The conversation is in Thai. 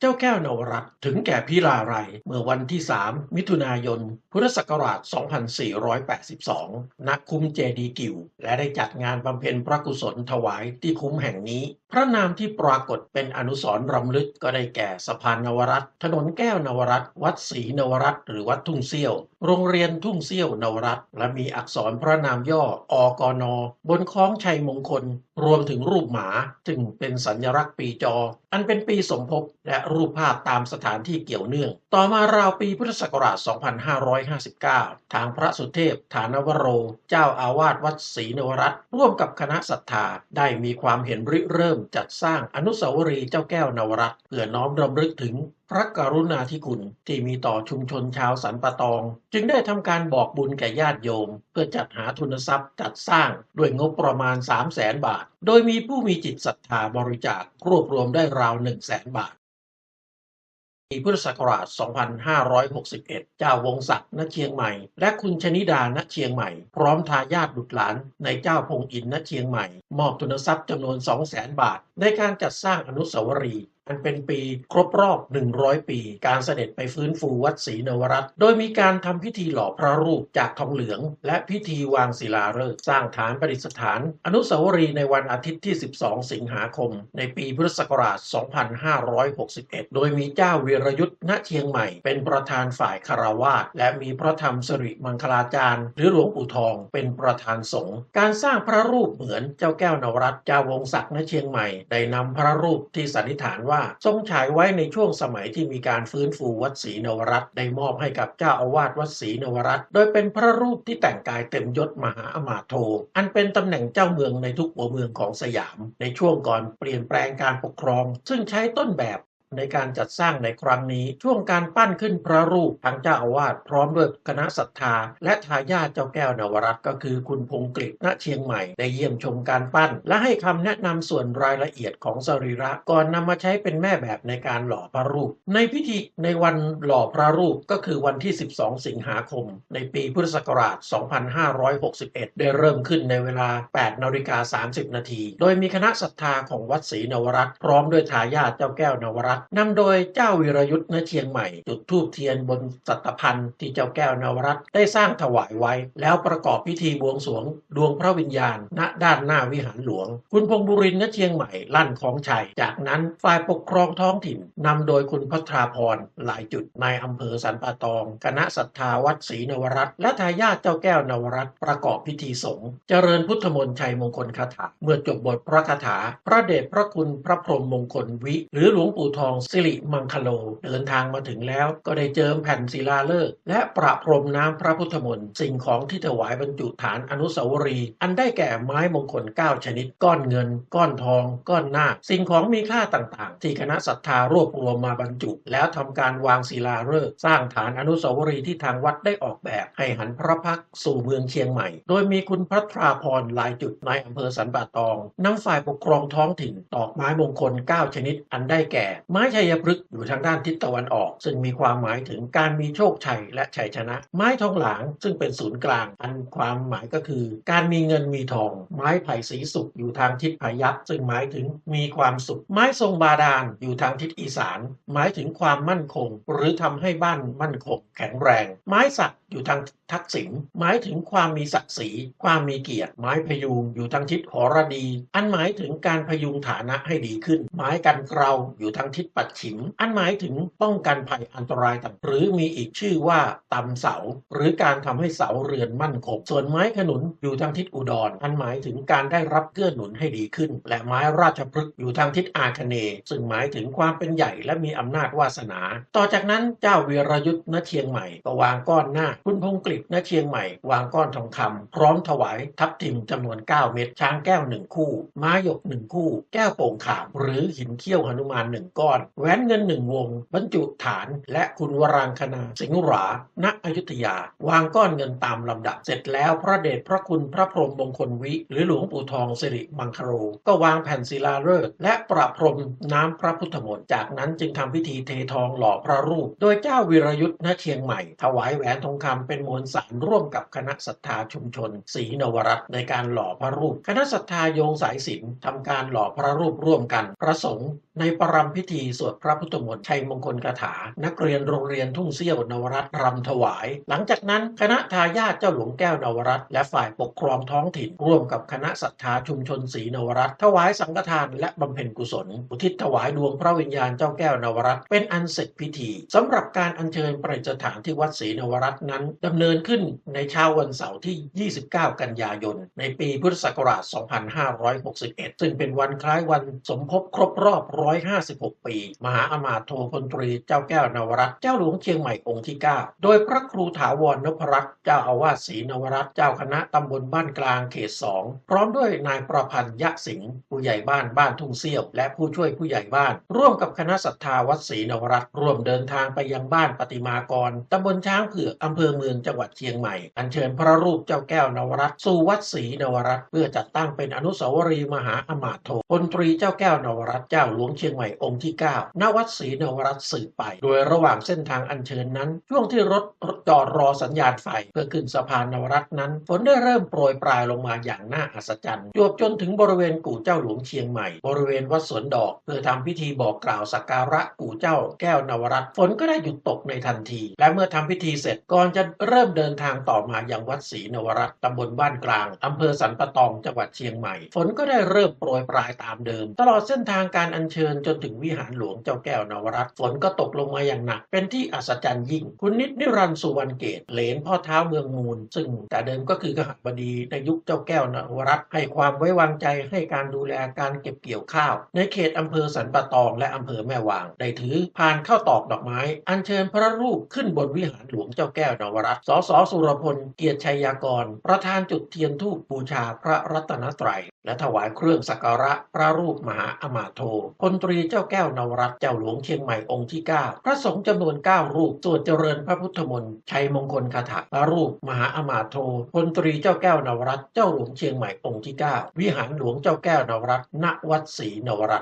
เจ้าแก้วนวรัตถึงแก่พิราไรเมื่อวันที่ 3 มิถุนายน พุทธศักราช 2482ณคุ้มเจดีกิว และได้จัดงานบำเพ็ญพระกุศลถวายที่คุ้มแห่งนี้ พระนามที่ปรากฏเป็นอนุสรณ์รำลึกก็ได้แก่สะพานนวรัตถนนแก้วนวรัตวัดศรีนวรัตหรือวัดทุ่งเซี่ยว โรงเรียนทุ่งเซี่ยวนวรัตและมีอักษรพระนามย่ออกนบนคล้องชัยมงคล รวมถึงรูปหมาจึงเป็นสัญลักษณ์ปีจอ อันเป็นปีสมภพและรูปภาพตามสถานที่เกี่ยวเนื่อง ต่อมาราวปีพุทธศักราช 2559 ทางพระสุเทพฐานวโร เจ้าอาวาสวัดศรีนวรัตน์ร่วมกับคณะศรัทธาได้มีความเห็นริเริ่มจัดสร้างอนุสาวรีย์เจ้าแก้วนวรัตน์เพื่อน้อมรำลึกถึง พระกรุณาธิคุณที่มีต่อชุมชนชาวสันปะตอง จึงได้ทำการบอกบุญแก่ญาติโยม เพื่อจัดหาทุนทรัพย์จัดสร้างด้วยงบประมาณ 3 0 0แสนบาท โดยมีผู้มีจิตศรัทธาบริจาครวบรวมได้ราว 1 0 0 0 0แสนบาทปีพุทธศักราช 2561 เจ้าวงศักดิ์ณเชียงใหม่ และคุณชนิดาณเชียงใหม่ พร้อมทายาทบุตรหลานในเจ้าพงอินณเชียงใหม่ มอบทุนทรัพย์จำนวน 200,000บาท ในการจัดสร้างอนุสาวรีย์ อันเป็นปีครบรอบ 100 ปี การเสด็จไปฟื้นฟูวัดศรีนวรัตน์โดยมีการทำพิธีหล่อพระรูปจากทองเหลือง และพิธีวางศิลาฤกษ์สร้างฐานประดิษฐาน อนุสาวรีย์ในวันอาทิตย์ที่ 12 สิงหาคม ในปีพุทธศักราช 2561 โดยมีเจ้าวีรยุทธ์ณเชียงใหม่ เป็นประธานฝ่ายคารวาสและมีพระธรรมสริมังคลาจารย์ หรือหลวงปู่ทอง เป็นประธานสงฆ์การสร้างพระรูปเหมือนเจ้าแก้วนวรัตน์เจ้าวงศักดิ์ณเชียงใหม่ได้นำพระรูปที่สันนิษฐานว่าทรงฉายไว้ในช่วงสมัยที่มีการฟื้นฟูวัดศรีนวรัตน์ได้มอบให้กับเจ้าอาวาสวัดศรีนวรัตน์โดยเป็นพระรูปที่แต่งกายเต็มยศมหาอมาโท อันเป็นตำแหน่งเจ้าเมืองในทุกหัวเมืองของสยาม ในช่วงก่อนเปลี่ยนแปลงการปกครอง ซึ่งใช้ต้นแบบ ในการจัดสร้างในครั้งนี้ ช่วงการปั้นขึ้นพระรูปทางเจ้าอาวาสพร้อมด้วยคณะศรัทธา และทายาทเจ้าแก้วนวรัตน์ก็คือคุณพงกฤษณเชียงใหม่ได้เยี่ยมชมการปั้น และให้คำแนะนำส่วนรายละเอียดของสรีระก่อนนำมาใช้เป็นแม่แบบในการหล่อพระรูป ในพิธีในวันหล่อพระรูปก็คือวันที่ 12 สิงหาคม ในปีพุทธศักราช 2561 ได้เริ่มขึ้นในเวลา 8นาฬิกา30 นาที โดยมีคณะศรัทธาของวัดศรีนวรัตน์พร้อมด้วยทายาทเจ้าแก้วนวรัตน์นำโดยเจ้าวีรยุทธ์ณเชียงใหม่ จุดธูปเทียนบนสัตพันธ์ที่เจ้าแก้วนวรัตได้สร้างถวายไว้ แล้วประกอบพิธีบวงสรวง ดวงพระวิญญาณ ณด้านหน้าวิหารหลวง คุณพงษ์บุรินณเชียงใหม่ลั่นของชัย จากนั้นฝ่ายปกครองท้องถิ่นนำโดยคุณพัทราพรหลายจุดในอำเภอสันป่าตอง คณะศรัทธาวัดศรีนวรัตและทายาทเจ้าแก้วนวรัตประกอบพิธีสงฆ์เจริญพุทธมนต์ชัยมงคลคาถาเมื่อจบบทพระคาถา พระเดชพระคุณพระพรหมมงคลวิ หรือหลวงปู่ทองสิริมังคโล เดินทางมาถึงแล้วก็ได้เจิมแผ่นศิลาฤกษ์และประพรมน้ำพระพุทธมนต์สิ่งของที่ถวายบรรจุฐานอนุสาวรีย์อันได้แก่ไม้มงคล 9 ชนิด ก้อนเงิน ก้อนทอง ก้อนนาคสิ่งของมีค่าต่างๆ ที่คณะศรัทธารวบรวมมาบรรจุ แล้วทำการวางศิลาฤกษ์สร้างฐานอนุสาวรีย์ที่ทางวัดได้ออกแบบให้หันพระพักสู่เมืองเชียงใหม่ โดยมีคุณพัทราพรลายจุดในอำเภอสันป่าตองนำฝ่ายปกครองท้องถิ่นตอกไม้มงคล 9 ชนิด อันได้แก่ไม้ชัยพฤกษ์อยู่ทางด้านทิศตะวันออก ซึ่งมีความหมายถึงการมีโชคชัยและชัยชนะ ไม้ทองหลางซึ่งเป็นศูนย์กลาง อันความหมายก็คือ การมีเงินมีทอง ไม้ไผ่สีสุกอยู่ทางทิศพายัพซึ่งหมายถึงมีความสุข ไม้ทรงบาดาลอยู่ทางทิศอีสาน หมายถึงความมั่นคง หรือทำให้บ้านมั่นคงแข็งแรง ไม้สักอยู่ทางทักษิณหมายถึงความมีศักดิ์ศรี ความมีเกียรติ ไม้พยุงอยู่ทางทิศหรดี อันหมายถึงการพยุงฐานะให้ดีขึ้น ไม้กันเกลาอยู่ทางทิศปัดฉิม อันหมายถึงป้องกันภัยอันตรายต่างหรือมีอีกชื่อว่าตำเสา หรือการทำให้เสาเรือนมั่นคง ส่วนไม้ขนุนอยู่ทางทิศอุดร อันหมายถึงการได้รับเกื้อหนุนให้ดีขึ้น และไม้ราชพฤกษ์อยู่ทางทิศอาคเน ซึ่งหมายถึงความเป็นใหญ่และมีอำนาจวาสนา ต่อจากนั้นเจ้าเวีรยุทธ์ณเชียงใหม่ก็วางก้อนหน้า คุณพงกฤษณเชียงใหม่ วางก้อนทองคำพร้อมถวายทับทิมจำนวน 9 เม็ดช้างแก้ว1คู่ ม้าหยก1คู่ แก้วโป่งขามหรือหินเขี้ยวหนุมาน1ก้อนแหวนเงิน1วง บรรจุฐานและคุณวรางคณาสิงห์รา ณ อยุธยา วางก้อนเงินตามลำดับ เสร็จแล้วพระเดชพระคุณพระพรหมมงคลวิ หรือหลวงปู่ทองสิริมังคโร ก็วางแผ่นศิลาฤกษ์และประพรมน้ำพระพุทธมนต์ จากนั้นจึงทำพิธีเททองหล่อพระรูป โดยเจ้าวีรยุทธ์ณเชียงใหม่ ถวายแหวนทองคำเป็นมวลสารร่วมกับคณะศรัทธาชุมชนศรีนวรัตในการหล่อพระรูป คณะศรัทธาโยงสายสิญจนทำการหล่อพระรูปร่วมกันประสงค์ในประรำพิธีสวดพระพุทธมนต์ชัยมงคลคาถา นักเรียนโรงเรียนทุ่งเสี้ยวนวรัตรำถวาย หลังจากนั้นคณะทายาทเจ้าหลวงแก้วนวรัตและฝ่ายปกครองท้องถิ่น ร่วมกับคณะศรัทธาชุมชนศรีนวรัตถวายสังฆทานและบำเพ็ญกุศล อุทิศถวายดวงพระวิญญาณเจ้าแก้วนวรัตเป็นอันเสร็จพิธีสำหรับการอัญเชิญประดิษฐานที่วัดศรีนวรัตน์นั้นดำเนินขึ้นในเช้าวันเสาร์ที่ 29 กันยายน ในปีพุทธศักราช 2561 ซึ่งเป็นวันคล้ายวันสมภพครบรอบ 156 ปีมหาอมาตโทพลตรีเจ้าแก้วนวรัตเจ้าหลวงเชียงใหม่องค์ที่ 9 โดยพระครูถาวรนพรัตน์เจ้าอาวาสศรีนวรัตเจ้าคณะตำบลบ้านกลางเขต2พร้อมด้วยนายประพันธ์ยะสิงห์ผู้ใหญ่บ้านบ้านทุ่งเสี้ยวและผู้ช่วยผู้ใหญ่บ้าน ร่วมกับคณะศรัทธาวัดศรีนวรัตร่วมเดินทางไปยังบ้านปฏิมากรตำบลช้างเผือกอำเภอเมืองจังหวัดเชียงใหม่ อัญเชิญพระรูปเจ้าแก้วนวรัตสู่วัดศรีนวรัตเพื่อจัดตั้งเป็นอนุสาวรีย์มหาอมาตโทพลตรีเจ้าแก้วนวรัตเจ้าหลวงเชียงใหม่องค์ที่9ณวัดศรีนวรัตน์สืบไป โดยระหว่างเส้นทางอัญเชิญนั้น ช่วงที่รถจอดรอสัญญาณไฟ เพื่อขึ้นสะพานนวรัตน์นั้น ฝนได้เริ่มโปรยปลายลงมาอย่างน่าอัศจรรย์จวบจนถึงบริเวณกู่เจ้าหลวงเชียงใหม่ บริเวณวัดสวนดอกเพื่อทำพิธีบอกกล่าวสักการะกู่เจ้าแก้วนวรัตน์ฝนก็ได้หยุดตกในทันที และเมื่อทำพิธีเสร็จก่อนจะเริ่มเดินทางต่อมายังวัดศรีนวรัตน์ตำบลบ้านกลางอำเภอสันปะตองจังหวัดเชียงใหม่ ฝนก็ได้เริ่มโปรยปลายตามเดิม ตลอดเส้นทางการอัญเชิญจนถึงวิหารหลวงเจ้าแก้วนวรัตน์ฝนก็ตกลงมาอย่างหนัก เป็นที่อัศจรรย์ยิ่ง คุณนิดนิรันดร์สุวรรณเกตเหลนพ่อเท้าเมืองมูล ซึ่งแต่เดิมก็คือกหบดีในยุคเจ้าแก้วนวรัตน์ให้ความไว้วางใจให้การดูแลการเก็บเกี่ยวข้าว ในเขตอำเภอสันปะตองและอำเภอแม่วาง ได้ถือพานเข้าตอกดอกไม้ อัญเชิญพระรูปขึ้นบนวิหารหลวงเจ้าแก้วนวรัตน์สสสุรพลเกียรติชัยยากร ประธานจุดเทียนธูปบูชาพระรัตนตรัยและถวายเครื่องสักการะพระรูปมหาอมาโทพลตรีเจ้าแก้วนนวรัตน์เจ้าหลวงเชียงใหม่องค์ที่ 9 พระสงฆ์จำนวน 9 รูปสวดเจริญพระพุทธมนต์ชัยมงคลคาถาพระรูป มหาอมาโทพลตรีเจ้าแก้วนวรัตน์เจ้าหลวงเชียงใหม่องค์ที่ 9 วิหารหลวงเจ้าแก้วนวรัตน์ณวัดศรีนวรัตน์